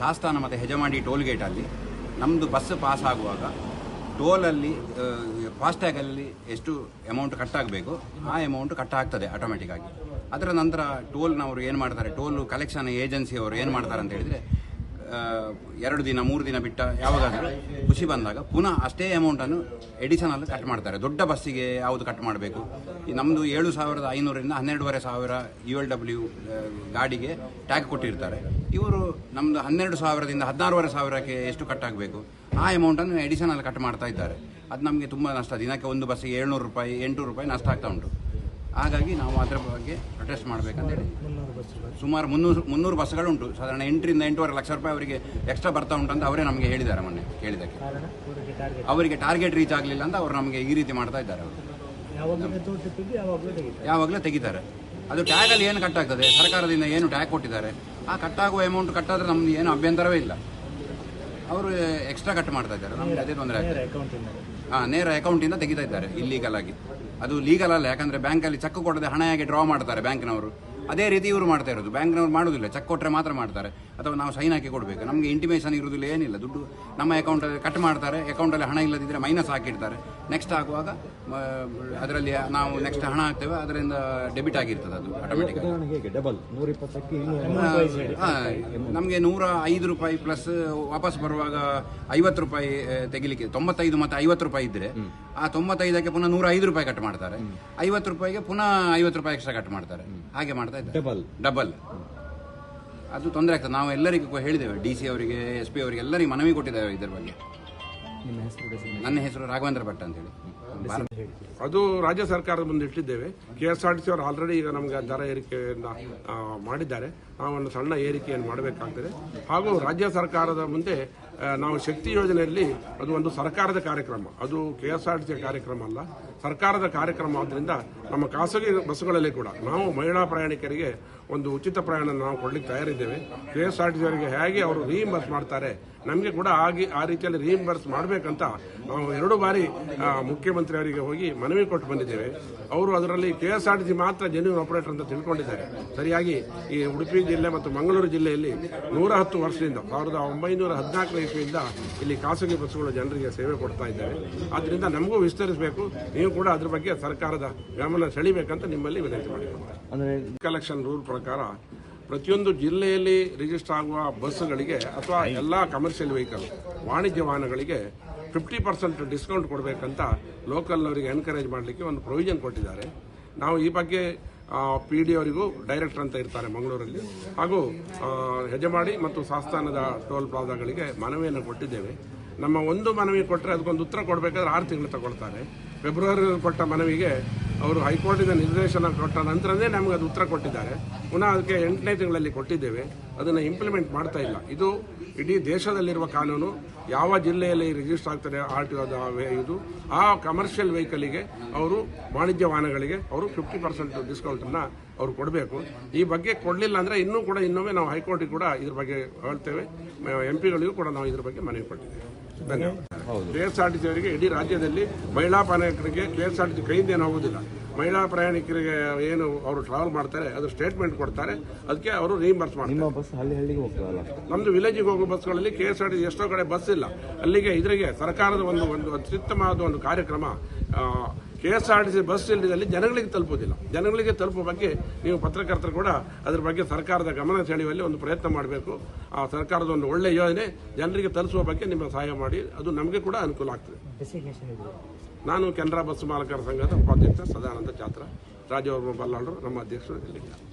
ಶಾಸ್ತಾನ ಮತ್ತು ಹೆಜಮಾಡಿ ಟೋಲ್ ಗೇಟಲ್ಲಿ ನಮ್ಮದು bus pass ಆಗುವಾಗ ಟೋಲಲ್ಲಿ ಫಾಸ್ಟ್ಯಾಗಲ್ಲಿ ಎಷ್ಟು ಅಮೌಂಟ್ ಕಟ್ಟಾಗಬೇಕು ಆ ಅಮೌಂಟ್ ಕಟ್ ಆಗ್ತದೆ ಆಟೋಮೆಟಿಕ್ ಆಗಿ. ಅದರ ನಂತರ ಟೋಲ್ನವರು ಏನು ಮಾಡ್ತಾರೆ? ಟೋಲ್ ಕಲೆಕ್ಷನ್ ಏಜೆನ್ಸಿಯವರು ಏನು ಮಾಡ್ತಾರೆ ಅಂತ ಹೇಳಿದರೆ ಎರಡು ದಿನ, ಮೂರು ದಿನ ಬಿಟ್ಟ ಯಾವಾಗಾದರೂ ಖುಷಿ ಬಂದಾಗ ಪುನಃ ಅಷ್ಟೇ ಅಮೌಂಟನ್ನು ಎಡಿಷನಲ್ ಕಟ್ ಮಾಡ್ತಾರೆ. ದೊಡ್ಡ ಬಸ್ಸಿಗೆ ಯಾವುದು ಕಟ್ ಮಾಡಬೇಕು? ಈ ನಮ್ಮದು ಏಳು ಸಾವಿರದ ಐನೂರರಿಂದ ಹನ್ನೆರಡುವರೆ ಸಾವಿರ ಯು ಎಲ್ ಡಬ್ಲ್ಯೂ ಗಾಡಿಗೆ ಟ್ಯಾಗ್ ಕೊಟ್ಟಿರ್ತಾರೆ. ಇವರು ನಮ್ಮದು ಹನ್ನೆರಡು ಸಾವಿರದಿಂದ ಹದಿನಾರುವರೆ ಸಾವಿರಕ್ಕೆ ಎಷ್ಟು ಕಟ್ ಆಗಬೇಕು? ಆ ಅಮೌಂಟನ್ನು ಎಡಿಷನಲ್ ಕಟ್ ಮಾಡ್ತಾ ಇದ್ದಾರೆ. ಅದು ನಮಗೆ ತುಂಬ ನಷ್ಟ. ದಿನಕ್ಕೆ ಒಂದು ಬಸ್ಸಿಗೆ ಏಳ್ನೂರು ರೂಪಾಯಿ, ಎಂಟುನೂರು ರೂಪಾಯಿ ನಷ್ಟ ಆಗ್ತಾ ಉಂಟು. ಹಾಗಾಗಿ ನಾವು ಅದರ ಬಗ್ಗೆ ಪ್ರೊಟೆಸ್ಟ್ ಮಾಡಬೇಕಂತೇಳಿ ಸುಮಾರು ಮುನ್ನೂರು ಮುನ್ನೂರು ಬಸ್ಗಳುಂಟು ಸಾಧಾರಣ ಎಂಟರಿಂದ ಎಂಟೂವರೆ ಲಕ್ಷ ರೂಪಾಯಿ ಅವರಿಗೆ ಎಕ್ಸ್ಟ್ರಾ ಬರ್ತಾ ಉಂಟು ಅಂತ ಅವರೇ ನಮಗೆ ಹೇಳಿದ್ದಾರೆ ಮೊನ್ನೆ ಕೇಳಿದ್ದಕ್ಕೆ. ಅವರಿಗೆ ಟಾರ್ಗೆಟ್ ರೀಚ್ ಆಗಲಿಲ್ಲ ಅಂತ ಅವರು ನಮಗೆ ಈ ರೀತಿ ಮಾಡ್ತಾ ಇದ್ದಾರೆ ಅವರು. ಯಾವಾಗಲೂ ತೆಗಿತಾರೆ. ಅದು ಟ್ಯಾಗಲ್ಲಿ ಏನು ಕಟ್ ಆಗ್ತದೆ? ಸರ್ಕಾರದಿಂದ ಏನು ಟ್ಯಾಗ್ ಕೊಟ್ಟಿದ್ದಾರೆ? ಆ ಕಟ್ಟಾಗುವ ಅಮೌಂಟ್ ಕಟ್ಟಾದ್ರೆ ನಮ್ದು ಏನು ಅಭ್ಯಂತರವೇ ಇಲ್ಲ. ಅವರು ಎಕ್ಸ್ಟ್ರಾ ಕಟ್ ಮಾಡ್ತಾ ಇದ್ದಾರೆ. ನಮಗೆ ಅದೇ ತೊಂದರೆ ಆಗ್ತದೆ. ಹಾಂ ನೇರ ಅಕೌಂಟಿಂದ ತೆಗಿತಾ ಇದ್ದಾರೆ ಇಲ್ಲೀಗಲ್ ಆಗಿ. ಅದು ಲೀಗಲ್ ಅಲ್ಲ ಯಾಕಂದ್ರೆ ಬ್ಯಾಂಕಲ್ಲಿ ಚೆಕ್ ಕೊಡದೆ ಹಣ ಹೇಗೆ ಡ್ರಾ ಮಾಡ್ತಾರೆ ಬ್ಯಾಂಕ್ನವರು ಅದೇ ರೀತಿ ಇವರು ಮಾಡ್ತಾ ಇರೋದು. ಬ್ಯಾಂಕ್ನವ್ರು ಮಾಡೋದಿಲ್ಲ. ಚೆಕ್ ಕೊಟ್ಟರೆ ಮಾತ್ರ ಮಾಡ್ತಾರೆ. ಅಥವಾ ನಾವು ಸೈನ್ ಹಾಕಿ ಕೊಡಬೇಕು. ನಮಗೆ ಇಂಟಿಮೇಷನ್ ಇರೋದಿಲ್ಲ ಏನಿಲ್ಲ. ದುಡ್ಡು ನಮ್ಮ ಅಕೌಂಟಲ್ಲಿ ಕಟ್ ಮಾಡ್ತಾರೆ. ಅಕೌಂಟಲ್ಲಿ ಹಣ ಇಲ್ಲದಿದ್ದರೆ ಮೈನಸ್ ಹಾಕಿರ್ತಾರೆ. ನೆಕ್ಸ್ಟ್ ಆಗುವಾಗ ಅದರಲ್ಲಿ ನಾವು ನೆಕ್ಸ್ಟ್ ಹಣ ಹಾಕ್ತೇವೆ. ಅದರಿಂದ ಡೆಬಿಟ್ ಆಗಿರ್ತದೆ ಅದು ಆಟೋಮೆಟಿಕ್ ನಮಗೆ ನೂರ ಐದು ರೂಪಾಯಿ ಪ್ಲಸ್ ವಾಪಸ್ ಬರುವಾಗ ಐವತ್ತು ರೂಪಾಯಿ ತೆಗಿಲಿಕ್ಕೆ ತೊಂಬತ್ತೈದು ಮತ್ತು ಐವತ್ತು ರೂಪಾಯಿ ಇದ್ದರೆ ಆ ತೊಂಬತ್ತೈದಕ್ಕೆ ಪುನಃ ನೂರ ಐದು ರೂಪಾಯಿ ಕಟ್ ಮಾಡ್ತಾರೆ. ಐವತ್ತು ರೂಪಾಯಿಗೆ ಪುನಃ ಐವತ್ತು ರೂಪಾಯಿ ಎಕ್ಸ್ಟ್ರಾ ಕಟ್ ಮಾಡ್ತಾರೆ. ಹಾಗೆ ಮಾಡ್ತಾ ಡಬಲ್ ಡಬಲ್ ಅದು ತೊಂದರೆ ಆಗ್ತದೆ. ನಾವು ಎಲ್ಲರಿಗೂ ಹೇಳಿದ್ದೇವೆ. ಡಿ ಸಿ ಅವರಿಗೆ ಎಸ್ ಪಿ ಅವರಿಗೆ ಎಲ್ಲರಿಗೂ ಮನವಿ ಕೊಟ್ಟಿದ್ದೇವೆ ಇದರ ಬಗ್ಗೆ. ನನ್ನ ಹೆಸರು ರಾಘವೇಂದ್ರ ಭಟ್ ಅಂತೇಳಿ ಭಾರತ ಅದು ರಾಜ್ಯ ಸರ್ಕಾರದ ಮುಂದೆ ಇಟ್ಟಿದ್ದೇವೆ. K S R T C ಅವರು ಆಲ್ರೆಡಿ ಈಗ ನಮಗೆ ದರ ಏರಿಕೆಯನ್ನ ಮಾಡಿದ್ದಾರೆ. ನಾವು ಒಂದು ಸಣ್ಣ ಏರಿಕೆಯನ್ನು ಮಾಡಬೇಕಾಗ್ತದೆ. ಹಾಗೂ ರಾಜ್ಯ ಸರ್ಕಾರದ ಮುಂದೆ ನಾವು ಶಕ್ತಿ ಯೋಜನೆಯಲ್ಲಿ ಅದು ಒಂದು ಸರ್ಕಾರದ ಕಾರ್ಯಕ್ರಮ. ಅದು ಕೆ ಎಸ್ ಆರ್ ಟಿ ಕಾರ್ಯಕ್ರಮ ಅಲ್ಲ, ಸರ್ಕಾರದ ಕಾರ್ಯಕ್ರಮ ಆದ್ದರಿಂದ ನಮ್ಮ ಖಾಸಗಿ ಬಸ್ಗಳಲ್ಲಿ ಕೂಡ ನಾವು ಮಹಿಳಾ ಪ್ರಯಾಣಿಕರಿಗೆ ಒಂದು ಉಚಿತ ಪ್ರಯಾಣ ನಾವು ಕೊಡ್ಲಿಕ್ಕೆ ತಯಾರಿದ್ದೇವೆ. K S R T C ಅವರಿಗೆ ಹೇಗೆ ಅವರು ರೀಇಂಬರ್ಸ್ ಮಾಡ್ತಾರೆ ನಮಗೆ ಕೂಡ ಆಗಿ ಆ ರೀತಿಯಲ್ಲಿ ರೀಇಂಬರ್ಸ್ ಮಾಡಬೇಕಂತ ನಾವು ಎರಡು ಬಾರಿ ಮುಖ್ಯಮಂತ್ರಿ ಅವರಿಗೆ ಹೋಗಿ ಮನವಿ ಕೊಟ್ಟು ಬಂದಿದ್ದೇವೆ. ಅವರು ಅದರಲ್ಲಿ K S R T C ಮಾತ್ರ ಜೆನ್ಯೂನ್ ಆಪರೇಟರ್ ಅಂತ ತಿಳ್ಕೊಂಡಿದ್ದಾರೆ. ಸರಿಯಾಗಿ ಈ ಉಡುಪಿ ಜಿಲ್ಲೆ ಮತ್ತು ಮಂಗಳೂರು ಜಿಲ್ಲೆಯಲ್ಲಿ ನೂರ ಹತ್ತು ವರ್ಷದಿಂದ ಸಾವಿರದ ಒಂಬೈನೂರ ಹದಿನಾಲ್ಕನೇ ಇಸ್ವಿಯಿಂದ ಇಲ್ಲಿ ಖಾಸಗಿ ಬಸ್ಸುಗಳು ಜನರಿಗೆ ಸೇವೆ ಕೊಡ್ತಾ ಇದ್ದೇವೆ. ಆದ್ದರಿಂದ ನಮಗೂ ವಿಸ್ತರಿಸಬೇಕು. ನೀವು ಕೂಡ ಅದ್ರ ಬಗ್ಗೆ ಸರ್ಕಾರದ ಗಮನ ಸೆಳಿಬೇಕಂತ ನಿಮ್ಮಲ್ಲಿ ವಿನಂತಿ ಮಾಡಿಕೊಳ್ತಾರೆ ಅಂದ್ರೆ ಕಲೆಕ್ಷನ್ ರೂಲ್ ಪ್ರಕಾರ ಪ್ರತಿಯೊಂದು ಜಿಲ್ಲೆಯಲ್ಲಿ ರಿಜಿಸ್ಟರ್ ಆಗುವ ಬಸ್ಸುಗಳಿಗೆ ಅಥವಾ ಎಲ್ಲ ಕಮರ್ಷಿಯಲ್ ವೆಹಿಕಲ್ ವಾಣಿಜ್ಯ ವಾಹನಗಳಿಗೆ ಫಿಫ್ಟಿ ಪರ್ಸೆಂಟ್ ಡಿಸ್ಕೌಂಟ್ ಕೊಡಬೇಕಂತ ಲೋಕಲ್ ಅವರಿಗೆ ಎನ್ಕರೇಜ್ ಮಾಡಲಿಕ್ಕೆ ಒಂದು ಪ್ರೊವಿಷನ್ ಕೊಟ್ಟಿದ್ದಾರೆ. ನಾವು ಈ ಬಗ್ಗೆ ಪಿ ಡಿ ಅವರಿಗೂ ಡೈರೆಕ್ಟರ್ ಅಂತ ಇರ್ತಾರೆ ಮಂಗಳೂರಲ್ಲಿ. ಹಾಗೂ ಹೆಜಮಾಡಿ ಮತ್ತು ಸಾಸ್ತಾನದ ಟೋಲ್ ಪ್ಲಾಜಾಗಳಿಗೆ ಮನವಿಯನ್ನು ಕೊಟ್ಟಿದ್ದೇವೆ. ನಮ್ಮ ಒಂದು ಮನವಿ ಕೊಟ್ಟರೆ ಅದಕ್ಕೊಂದು ಉತ್ತರ ಕೊಡಬೇಕಾದ್ರೆ ಆರು ತಿಂಗಳು ತಗೊಳ್ತಾರೆ. ಫೆಬ್ರವರಿಯಲ್ಲಿ ಕೊಟ್ಟ ಮನವಿಗೆ ಅವರು ಹೈಕೋರ್ಟಿನ ನಿರ್ದೇಶನ ಕೊಟ್ಟ ನಂತರನೇ ನಮಗೆ ಅದು ಉತ್ತರ ಕೊಟ್ಟಿದ್ದಾರೆ. ಪುನಃ ಅದಕ್ಕೆ ಎಂಟನೇ ತಿಂಗಳಲ್ಲಿ ಕೊಟ್ಟಿದ್ದೇವೆ. ಅದನ್ನು ಇಂಪ್ಲಿಮೆಂಟ್ ಮಾಡ್ತಾ ಇಲ್ಲ. ಇದು ಇಡೀ ದೇಶದಲ್ಲಿರುವ ಕಾನೂನು ಯಾವ ಜಿಲ್ಲೆಯಲ್ಲಿ ರಿಜಿಸ್ಟರ್ ಆಗ್ತಾರೆ ಆರ್ ಟಿ ಇದು ಆ ಕಮರ್ಷಿಯಲ್ ವೆಹಿಕಲಿಗೆ ಅವರು ವಾಣಿಜ್ಯ ವಾಹನಗಳಿಗೆ ಅವರು ಫಿಫ್ಟಿ ಪರ್ಸೆಂಟ್ ಡಿಸ್ಕೌಂಟನ್ನು ಅವರು ಕೊಡಬೇಕು. ಈ ಬಗ್ಗೆ ಕೊಡಲಿಲ್ಲ ಅಂದರೆ ಇನ್ನೂ ಕೂಡ ಇನ್ನೊಮ್ಮೆ ನಾವು ಹೈಕೋರ್ಟಿಗೆ ಕೂಡ ಇದ್ರ ಬಗ್ಗೆ ಹೇಳ್ತೇವೆ. ಎಂ ಪಿಗಳಿಗೂ ಕೂಡ ನಾವು ಇದ್ರ ಬಗ್ಗೆ ಮನವಿ ಕೊಟ್ಟಿದ್ದೇವೆ. ಧನ್ಯವಾದ. K S R T C ಅವರಿಗೆ ಇಡೀ ರಾಜ್ಯದಲ್ಲಿ ಮಹಿಳಾ ಪಾಲಕರಿಗೆ K S R T C ಕೈಯಿಂದ ಏನು ಮಹಿಳಾ ಪ್ರಯಾಣಿಕರಿಗೆ ಏನು ಅವರು ಟ್ರಾವೆಲ್ ಮಾಡ್ತಾರೆ ಅದು ಸ್ಟೇಟ್ಮೆಂಟ್ ಕೊಡ್ತಾರೆ. ಅದಕ್ಕೆ ಅವರು ರೀಂಬರ್ಸ್ ಮಾಡ್ತಾರೆ. ನಿಮ್ಮ ಬಸ್ ಹಳ್ಳಿ ಹಳ್ಳಿಗೆ ಹೋಗ್ತದಲ್ಲ? ನಮ್ದು ವಿಲೇಜಿಗೆ ಹೋಗೋ ಬಸ್ಗಳಲ್ಲಿ K S R T C ಎಷ್ಟೋ ಕಡೆ ಬಸ್ ಇಲ್ಲ. ಅಲ್ಲಿಗೆ ಇದರಿಗೆ ಸರ್ಕಾರದ ಒಂದು ಒಂದು ಅತ್ಯುತ್ತಮವಾದ ಒಂದು ಕಾರ್ಯಕ್ರಮ K S R T C bus ಇಲ್ಲದಲ್ಲಿ ಜನಗಳಿಗೆ ತಲುಪೋದಿಲ್ಲ ಜನಗಳಿಗೆ ತಲುಪುವ ಬಗ್ಗೆ ನೀವು ಪತ್ರಕರ್ತರು ಕೂಡ ಅದ್ರ ಬಗ್ಗೆ ಸರ್ಕಾರದ ಗಮನ ಸೆಳೆಯುವಲ್ಲಿ ಒಂದು ಪ್ರಯತ್ನ ಮಾಡಬೇಕು. ಆ ಸರ್ಕಾರದ ಒಂದು ಒಳ್ಳೆಯ ಯೋಜನೆ ಜನರಿಗೆ ತಲುಪಿಸುವ ಬಗ್ಗೆ ನಿಮ್ಮ ಸಹಾಯ ಮಾಡಿ ಅದು ನಮಗೆ ಕೂಡ ಅನುಕೂಲ ಆಗ್ತದೆ. ನಾನು ಕೆನರಾ ಬಸ್ ಮಾಲಕರ ಸಂಘದ ಉಪಾಧ್ಯಕ್ಷ ಸದಾನಂದ ಚಾತ್ರ ರಾಜವರ್ಮ ಬಲ್ಲಾಳರು ನಮ್ಮ ಅಧ್ಯಕ್ಷರು ಇಲ್ಲಿದ್ದಾರೆ.